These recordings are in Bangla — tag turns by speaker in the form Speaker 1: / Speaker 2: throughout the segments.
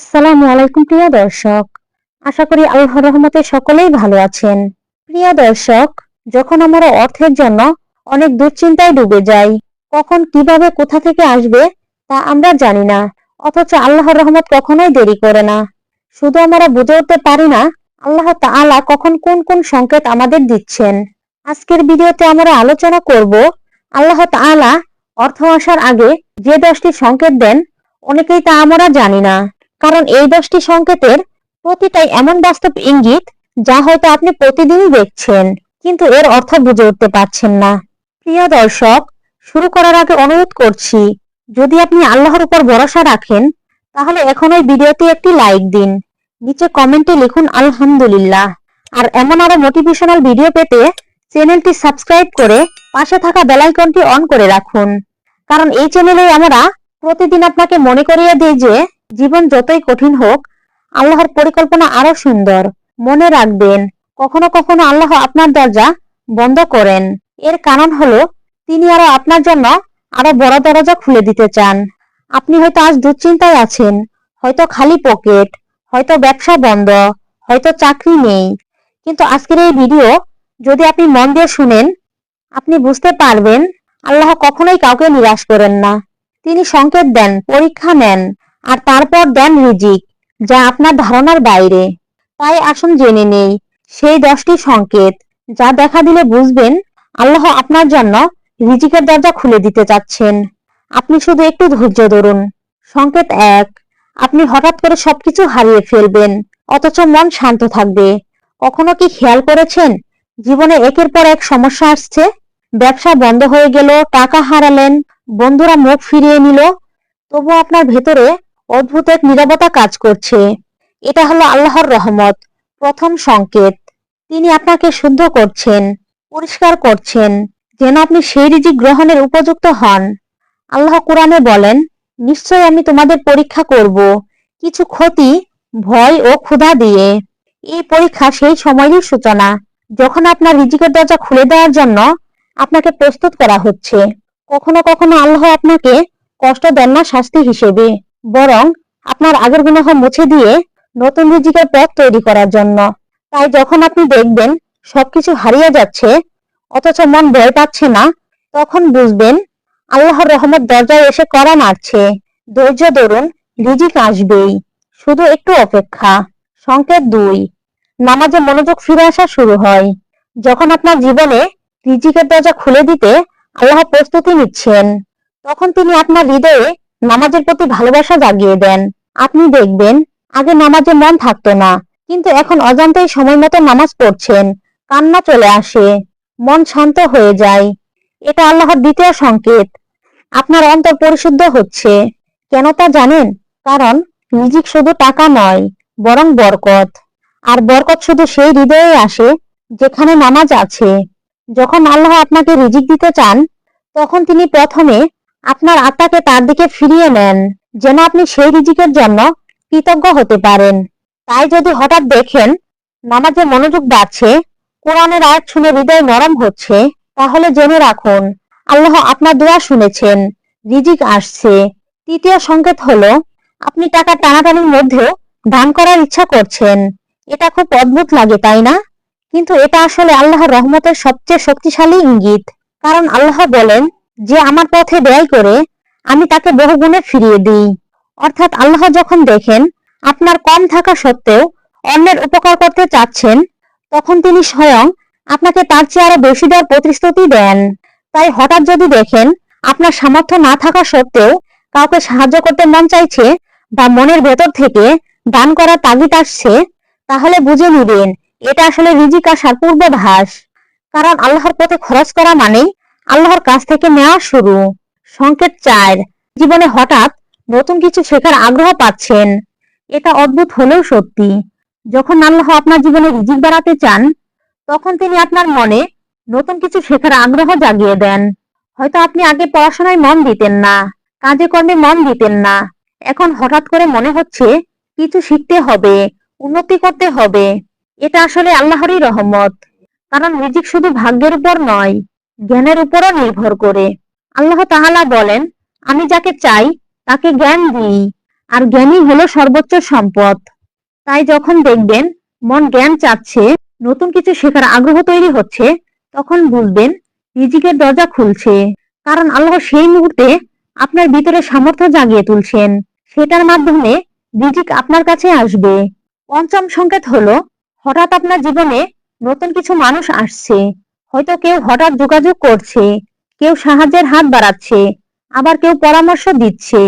Speaker 1: আসসালামু আলাইকুম প্রিয় দর্শক। আশা করি আল্লাহর রহমতে সকলেই ভালো আছেন। প্রিয় দর্শক, যখন আমরা অর্থের জন্য অনেক দুশ্চিন্তায় ডুবে যাই, কখন কীভাবে কোথা থেকে আসবে তা আমরা জানি না, অথচ আল্লাহর রহমত কখনোই দেরি করে না। শুধু আমরা বুঝে উঠতে পারি না, আল্লাহ তাআলা কখন কোন কোন সংকেত আমাদের দিচ্ছেন। আজকের ভিডিওতে আমরা আলোচনা করব, আল্লাহ তাআলা অর্থ আসার আগে যে দশটি সংকেত দেন, অনেকেই তা আমরা জানি না। কারণ এই দশটি সংকেতের প্রতিটাই এমন বাস্তব ইঙ্গিত যা হয়তো আপনি প্রতিদিনই দেখছেন, কিন্তু এর অর্থ বুঝে উঠতে পারছেন না। প্রিয় দর্শক, শুরু করার আগে অনুরোধ করছি, যদি আপনি আল্লাহর উপর ভরসা রাখেন, তাহলে এখন ওই ভিডিওতে একটি লাইক দিন। নিচে কমেন্টে লিখুন, আলহামদুলিল্লাহ। আর এমন আরও মোটিভেশনাল ভিডিও পেতে চ্যানেলটি সাবস্ক্রাইব করে পাশে থাকা বেল আইকনটি অন করে রাখুন। কারণ এই চ্যানেলে আমরা প্রতিদিন আপনাকে মনে করিয়ে দিই যে জীবন যতই কঠিন হোক, আল্লাহর পরিকল্পনা আরও সুন্দর। মনে রাখবেন, কখনো কখনো আল্লাহ আপনার দরজা বন্ধ করেন। এর কারণ হলো, তিনি আরও আপনার জন্য আরও বড় দরজা খুলে দিতে চান। আপনি হয়তো আজ দুশ্চিন্তায় আছেন, হয়তো খালি পকেট, হয়তো ব্যবসা বন্ধ, হয়তো চাকরি নেই। কিন্তু আজকের এই ভিডিও যদি আপনি মন দিয়ে শুনেন, আপনি বুঝতে পারবেন, আল্লাহ কখনোই কাউকে নিরাশ করেন না। তিনি সংকেত দেন, পরীক্ষা নেন। আর তারপর দেন রিজিক, যা আপনার ধারণার বাইরে। তাই আসুন জেনে নেই, সেই দশটি সংকেত, যা দেখা দিলে বুঝবেন আল্লাহ আপনার জন্য রিজিকের দরজা খুলে দিতে চাচ্ছেন। আপনি শুধু একটু ধৈর্য ধরুন। সংকেত এক, আপনি হঠাৎ করে সবকিছু হারিয়ে ফেলবেন, অথচ মন শান্ত থাকবে। কখনো কি খেয়াল করেছেন, জীবনে একের পর এক সমস্যা আসছে? ব্যবসা বন্ধ হয়ে গেল, টাকা হারালেন, বন্ধুরা মুখ ফিরিয়ে নিল তবু আপনার ভেতরে অদ্ভুত এক নীরবতা কাজ করছে। এটা হলো আল্লাহর রহমত। প্রথম সংকেত। তিনি আপনাকে শুদ্ধ করছেন, পরিষ্কার করছেন, যেন আপনি সেই রিজিক গ্রহণের উপযুক্ত হন। আল্লাহ কোরআনে বলেন নিশ্চয় আমি তোমাদের পরীক্ষা করব। কিছু ক্ষতি, ভয় ও ক্ষুধা দিয়ে। এই পরীক্ষা সেই সময়েরই সূচনা, যখন আপনার রিজিকের দরজা খুলে দেওয়ার জন্য আপনাকে প্রস্তুত করা হচ্ছে। কখনো কখনো আল্লাহ আপনাকে কষ্ট দেন না শাস্তি হিসেবে। বরং আপনার আগের গুনাহ মুছে দিয়ে নতুন রিজিকের পথ তৈরি করার জন্য। তাই যখন আপনি দেখবেন সবকিছু হারিয়ে যাচ্ছে, অথচ মন ভয় পাচ্ছে না, তখন বুঝবেন আল্লাহর রহমত দরজায় এসে করা মারছে ধৈর্য ধরুন, রিজিক আসবেই। শুধু একটু অপেক্ষা। সংকেত দুই, নামাজে মনোযোগ ফিরে আসা শুরু হয়। যখন আপনার জীবনে রিজিকের দরজা খুলে দিতে আল্লাহ প্রস্তুতি নিচ্ছেন, তখন তিনি আপনার হৃদয়ে নামাজের প্রতি ভালোবাসা জাগিয়ে দেন। আপনি দেখবেন, আগে নামাজে মন থাকতো না, কিন্তু এখন অজান্তেই সময় মতো নামাজ পড়ছেন, কান্না চলে আসে, মন শান্ত হয়ে যায়। এটা আল্লাহর দ্বিতীয় সংকেত। আপনার অন্তর পরিশুদ্ধ হচ্ছে। কেন তা জানেন? কারণ রিজিক শুধু টাকা নয়, বরং বরকত। আর বরকত শুধু সেই হৃদয়ে আসে, যেখানে নামাজ আছে। যখন আল্লাহ আপনাকে রিজিক দিতে চান, তখন তিনি প্রথমে আপনার আত্মাকে তার দিকে ফিরিয়ে নেন, যেন আপনি সেই রিজিকের জন্য কৃতজ্ঞ হতে পারেন। তাই যদি হঠাৎ দেখেন নামাজে মনোযোগ বাড়ছে, কোরআনের আয়াত শুনে হৃদয় নরম হচ্ছে, তাহলে জেনে রাখুন, আল্লাহ আপনার দোয়া শুনেছেন, রিজিক আসছে। তৃতীয় সংকেত হলো, আপনি টাকা টানাটানির মধ্যেও দান করার ইচ্ছা করছেন। এটা খুব অদ্ভুত লাগে, তাই না? কিন্তু এটা আসলে আল্লাহর রহমতের সবচেয়ে শক্তিশালী ইঙ্গিত। কারণ আল্লাহ বলেন যে আমার পথে ব্যয় করে আমি তাকে বহু গুণে ফিরিয়ে দিই। অর্থাৎ আল্লাহ যখন দেখেন আপনার কম থাকা সত্ত্বেও অন্যের উপকার করতে চাচ্ছেন, তখন তিনি স্বয়ং আপনাকে তার চেয়ে আরও বেশি দেওয়ার প্রতিশ্রুতি দেন। তাই হঠাৎ যদি দেখেন আপনার সামর্থ্য না থাকা সত্ত্বেও কাউকে সাহায্য করতে মন চাইছে বা মনের ভেতর থেকে দান করার তাগিদ আসছে, তাহলে বুঝে নিবেন, এটা আসলে রিজিক আসার পূর্বাভাস। কারণ আল্লাহর পথে খরচ করা মানেই আল্লাহর কাছ থেকে নেওয়া শুরু। সংকেত চার, জীবনে হঠাৎ নতুন কিছু শেখার আগ্রহ পাচ্ছেন। এটা অদ্ভুত হলেও সত্যি। যখন আল্লাহ আপনার জীবনে রিজিক বাড়াতে চান, তখন তিনি আপনার মনে নতুন কিছু শেখার আগ্রহ জাগিয়ে দেন। হয়তো আপনি আগে পড়াশোনায় মন দিতেন না, কাজে কর্মে মন দিতেন না। এখন হঠাৎ করে মনে হচ্ছে কিছু শিখতে হবে, উন্নতি করতে হবে। এটা আসলে আল্লাহরই রহমত। কারণ রিজিক শুধু ভাগ্যের উপর নয় জ্ঞানের উপরও নির্ভর করে। আল্লাহ তাহালা বলেন, আমি যাকে চাই, তাকে জ্ঞান দিই, আর জ্ঞানই হলো সর্বোচ্চ সম্পদ। তাই যখন দেখবেন মন জ্ঞান চাচ্ছে, নতুন কিছু শেখার আগ্রহ তৈরি হচ্ছে, তখন বুঝবেন রিজিকের দরজা খুলছে, কারণ আল্লাহ সেই মুহূর্তে আপনার ভিতরে সামর্থ্য জাগিয়ে তুলছেন। সেটার মাধ্যমে রিজিক আপনার কাছে আসবে। পঞ্চম সংকেত হলো, হঠাৎ আপনার জীবনে নতুন কিছু মানুষ আসছে। হয়তো কেউ হঠাৎ যোগাযোগ করছে, কেউ সাহায্যের হাত বাড়াচ্ছে, আবার কেউ পরামর্শ দিচ্ছে,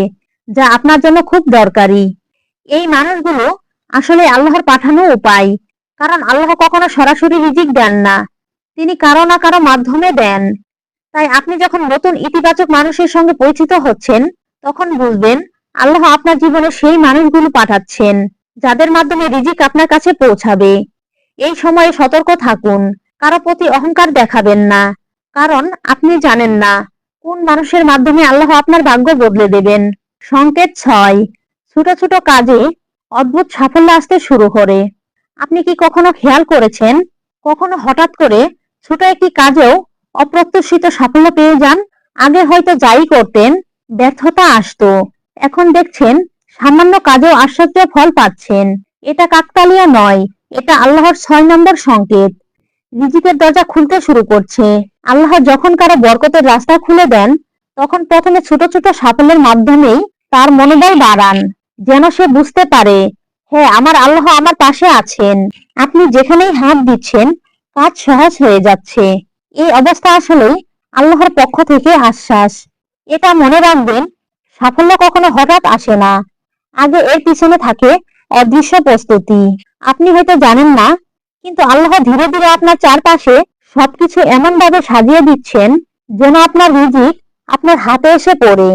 Speaker 1: যা আপনার জন্য খুব দরকারি। এই মানুষগুলো আসলে আল্লাহর পাঠানো উপায়, কারণ আল্লাহ কখনো সরাসরি রিজিক দেন না। তিনি কারও না কারও মাধ্যমে দেন। তাই আপনি যখন নতুন ইতিবাচক মানুষের সঙ্গে পরিচিত হচ্ছেন, তখন বুঝবেন আল্লাহ আপনার জীবনে সেই মানুষগুলো পাঠাচ্ছেন, যাদের মাধ্যমে রিজিক আপনার কাছে পৌঁছাবে। এই সময়ে সতর্ক থাকুন। কারও প্রতি অহংকার দেখাবেন না। কারণ আপনি জানেন না কোন মানুষের মাধ্যমে আল্লাহ আপনার ভাগ্য বদলে দেবেন। সংকেত ছয়, ছোট ছোট কাজে অদ্ভুত সাফল্য আসতে শুরু করে। আপনি কি কখনো খেয়াল করেছেন? কখনো হঠাৎ করে ছোট একটি কাজেও অপ্রত্যাশিত সাফল্য পেয়ে যান? আগে হয়তো যাই করতেন, ব্যর্থতা আসতো। এখন দেখছেন সামান্য কাজেও আশ্চর্য ফল পাচ্ছেন। এটা কাকতালীয় নয়, এটা আল্লাহর ছয় নম্বর সংকেত। রিজিকের দরজা খুলতে শুরু করছে। আল্লাহ যখন কারও বরকতের রাস্তা খুলে দেন, তখন প্রথমে ছোট ছোট সাফল্যের মাধ্যমেই তার মনোবল বাড়ান, যেন সে বুঝতে পারে হ্যাঁ আমার আল্লাহ আমার পাশে আছেন, আপনি যেখানেই হাত দিচ্ছেন, কাজ সহজ হয়ে যাচ্ছে। এই অবস্থা আসলেই আল্লাহর পক্ষ থেকে আশ্বাস। এটা মনে রাখবেন, সাফল্য কখনো হঠাৎ আসে না। আগে এর পিছনে থাকে অদৃশ্য প্রস্তুতি। আপনি হয়তো জানেন না কিন্তু আল্লাহ ধীরে ধীরে আপনার চারপাশে সবকিছু এমন ভাবে সাজিয়ে দিচ্ছেন যেন আপনার রিজিক আপনার হাতে এসে পড়ে।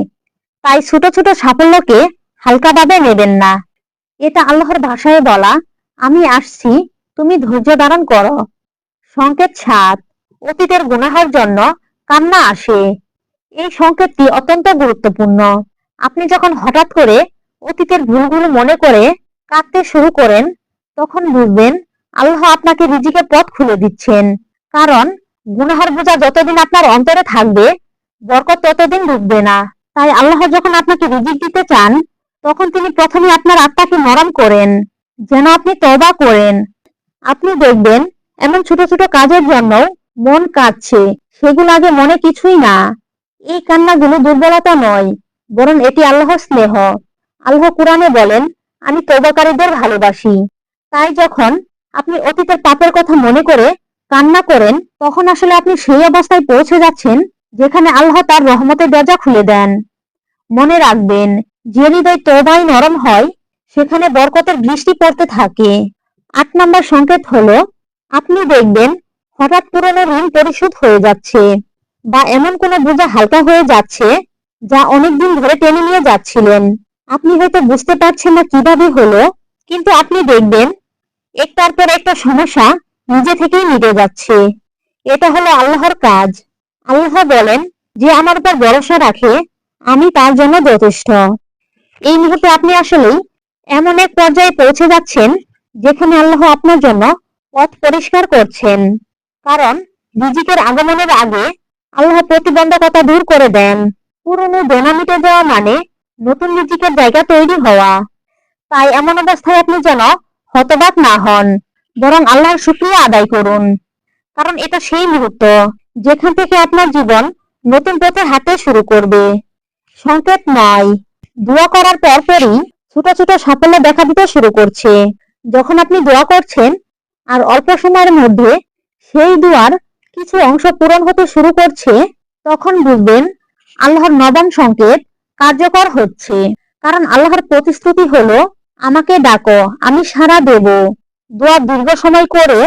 Speaker 1: তাই ছোট ছোট সাফল্যকে হালকাভাবে নেবেন না। এটা আল্লাহর ভাষায় বলা, আমি আসছি, তুমি ধৈর্য ধারণ করো। সংকেত সাত অতীতের গুনাহের জন্য কান্না আসে। এই সংকেতটি অত্যন্ত গুরুত্বপূর্ণ। আপনি যখন হঠাৎ করে অতীতের ভুলগুলো মনে করে কাঁদতে শুরু করেন, তখন বুঝবেন আল্লাহ আপনাকে রিজিকের পথ খুলে দিচ্ছেন। কারণ গুনাহার বোঝা যতদিন আপনার অন্তরে থাকবে, বরকত ততদিন ডুববে না। তাই আল্লাহ যখন আপনাকে রিজিক দিতে চান, তখন তিনি প্রথমে আপনার আত্মাকে নরম করেন, যেন আপনি তবা করেন। আপনি দেখবেন, এমন ছোট ছোট কাজের জন্য মন কাঁদছে, সেগুলো আগে মনে কিছুই না। এই কান্নাগুলো দুর্বলতা নয়, বরং এটি আল্লাহ স্নেহ। আল্লাহ কোরআনে বলেন, আমি তৌবাকারীদের ভালোবাসি। তাই যখন আপনি অতীতের পাপের কথা মনে করে কান্না করেন, তখন আসলে আপনি সেই অবস্থায় পৌঁছে যাচ্ছেন যেখানে আল্লাহ তার রহমতের দরজা খুলে দেন। মনে রাখবেন, যে হৃদয় তোবাই নরম হয়, সেখানে বরকতের বৃষ্টি পড়তে থাকে। আট নম্বর সংকেত হলো, আপনি দেখবেন হঠাৎ পুরনো ঋণ পরিশোধ হয়ে যাচ্ছে বা এমন কোনো বোঝা হালকা হয়ে যাচ্ছে যা অনেকদিন ধরে টেনে নিয়ে যাচ্ছিলেন। আপনি হয়তো বুঝতে পারছেন না কীভাবে হলো, কিন্তু আপনি দেখবেন একটার পর একটা সমস্যা নিজে থেকেই মিটে যাচ্ছে। এটা হলো আল্লাহর কাজ। আল্লাহ বলেন যে, আমার উপর ভরসা রাখে, আমি তার জন্য যথেষ্ট। এই মুহূর্তে আপনি আসলেই এমন এক পর্যায়ে পৌঁছে যাচ্ছেন, যেখানে আল্লাহ আপনার জন্য পথ পরিষ্কার করছেন। কারণ রিজিকের আগমনের আগে আল্লাহ প্রতিবন্ধকতা দূর করে দেন। পুরনো দেনা মিটে যাওয়া মানে নতুন রিজিকের জায়গা তৈরি হওয়া। তাই এমন অবস্থায় আপনি যেন হতবাক না হন, বরং আল্লাহর শুকরিয়া আদায় করুন। কারণ এটা সেই মুহূর্ত যেখান থেকে আপনার জীবন নতুন পথে হাতে শুরু করবে। সংকেত নয় দোয়া করার পরপরই ছোট ছোট সাফল্য দেখা দিতে শুরু করছে। যখন আপনি দোয়া করছেন, আর অল্প সময়ের মধ্যে সেই দোয়ার কিছু অংশ পূরণ হতে শুরু করছে, তখন বুঝবেন আল্লাহর নবম সংকেত কার্যকর হচ্ছে। কারণ আল্লাহর প্রতিশ্রুতি হলো আমাকে ডাকো, আমি সাড়া দেব। দোয়া দীর্ঘ সময় করে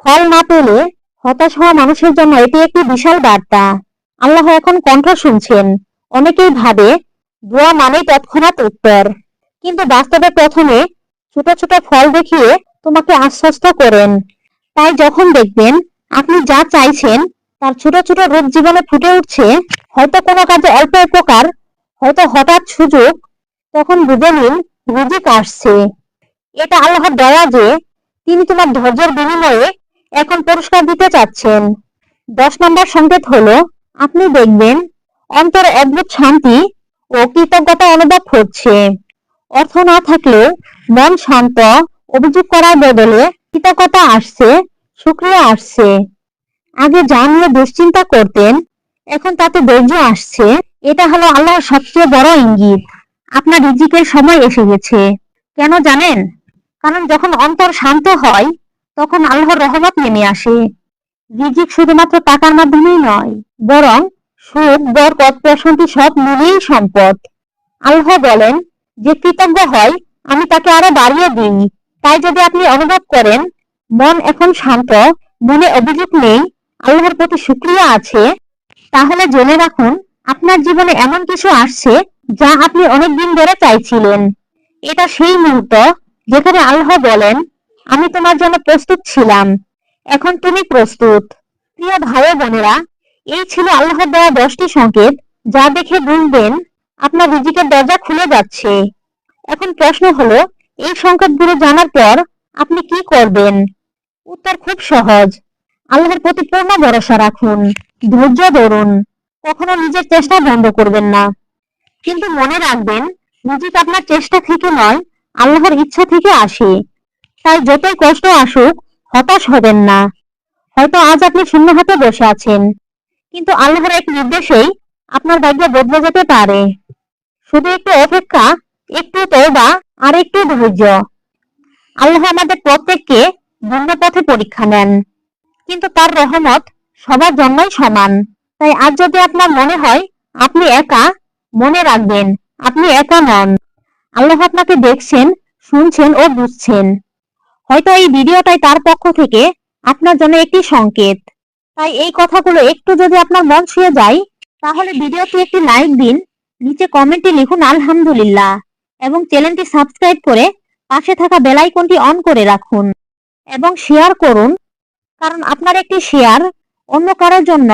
Speaker 1: ফল না পেলে হতাশ হওয়া মানুষের জন্য এটি একটি বিশাল বার্তা। আল্লাহ এখন কণ্ঠ শুনছেন। অনেকেই ভাবে দোয়া মানেই তৎক্ষণাৎ উত্তর। কিন্তু বাস্তবে প্রথমে ছোট ছোট ফল দেখিয়ে তোমাকে আশ্বস্ত করেন। তাই যখন দেখবেন আপনি যা চাইছেন তার ছোট ছোট রূপ জীবনে ফুটে উঠছে, হয়তো কোনো কাজে অল্প উপকার, হয়তো হঠাৎ সুযোগ, তখন বুঝে নিন রিজিক আসছে। এটা আল্লাহর দয়া যে তিনি তোমার ধৈর্যের বিনিময়ে এখন পুরস্কার দিতে চাচ্ছেন। দশ নম্বর সংকেত হলো, আপনি দেখবেন অন্তরে অদ্ভুত শান্তি ও কৃতজ্ঞতা অনুভব হচ্ছে। অর্থ না থাকলেও মন শান্ত, অভিযোগ করার বদলে কৃতজ্ঞতা আসছে শুক্রিয়া আসছে। আগে যা নিয়ে দুশ্চিন্তা করতেন, এখন তাতে ধৈর্য আসছে। এটা হলো আল্লাহর সবচেয়ে বড় ইঙ্গিত। আপনার রিজিকের সময় এসে গেছে। কেন জানেন? কারণ যখন অন্তর শান্ত হয়, তখন আল্লাহর রহমত নেমে আসে। রিজিক শুধুমাত্র টাকার মাধ্যমেই নয়, বরং সুখ বরকত, প্রশান্তি সব মিলিয়েই সম্পদ। আল্লাহ বলেন, যে কৃতজ্ঞ হয়, আমি তাকে আরও বাড়িয়ে দিই। তাই যদি আপনি অনুভব করেন, মন এখন শান্ত, মনে অভিযোগ নেই, আল্লাহর প্রতি শুক্রিয়া আছে, তাহলে জেনে রাখুন, আপনার জীবনে এমন কিছু আসছে যা আপনি অনেকদিন ধরে চাইছিলেন। এটা সেই মুহূর্ত যেখানে আল্লাহ বলেন, আমি তোমার জন্য প্রস্তুত ছিলাম। এখন তুমি প্রস্তুত। প্রিয় ভাই বোনেরা, এই ছিল আল্লাহর দেওয়া দশটি সংকেত, যা দেখে বুঝবেন আপনার রিজিকের দরজা খুলে যাচ্ছে। এখন প্রশ্ন হলো, এই সংকেতগুলো জানার পর আপনি কি করবেন? উত্তর খুব সহজ। আল্লাহর প্রতি পূর্ণ ভরসা রাখুন, ধৈর্য ধরুন। কখনো নিজের চেষ্টা বন্ধ করবেন না। কিন্তু মনে রাখবেন রিজিক আপনার চেষ্টা থেকে নয়, আল্লাহর ইচ্ছা থেকে আসে। তাই যতই কষ্ট আসুক, হতাশ হবেন না। হয়তো আজ আপনি শূন্য হাতে বসে আছেন। কিন্তু আল্লাহর এক নির্দেশেই আপনার ভাগ্য বদলে যেতে পারে। শুধু একটু অপেক্ষা, একটু তওবা, আর একটু ধৈর্য। আল্লাহ আমাদের প্রত্যেককে ভিন্ন পথে পরীক্ষা নেন। কিন্তু তার রহমত সবার জন্যই সমান। তাই আজ যদি আপনার মনে হয়, আপনি একা মনে রাখবেন, আপনি একা নন। আল্লাহ আপনাকে দেখছেন, শুনছেন ও বুঝছেন। হয়তো এই ভিডিওটাই তার পক্ষ থেকে আপনার জন্য একটি সংকেত। তাই এই কথাগুলো একটু যদি আপনার মন ছুঁয়ে যায়, তাহলে ভিডিওতে একটি লাইক দিন, নিচে কমেন্টে লিখুন আলহামদুলিল্লাহ এবং চ্যানেলটি সাবস্ক্রাইব করে পাশে থাকা বেল আইকনটি অন করে রাখুন এবং শেয়ার করুন, কারণ আপনার একটি শেয়ার অন্য কারোর জন্য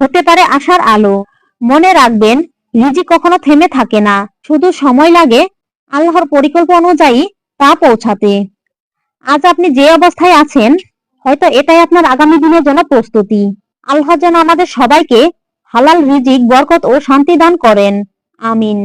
Speaker 1: হতে পারে আশার আলো। মনে রাখবেন রিজি কখনো থেমে থাকে না। শুধু সময় লাগে আল্লাহর পরিকল্পনা অনুযায়ী তা পৌঁছাতে। আজ আপনি যে অবস্থায় আছেন, হয়তো এটাই আপনার আগামী দিনের জন্য প্রস্তুতি। আল্লাহ যেন আমাদের সবাইকে হালাল রিজিক, বরকত ও শান্তি দান করেন। আমিন।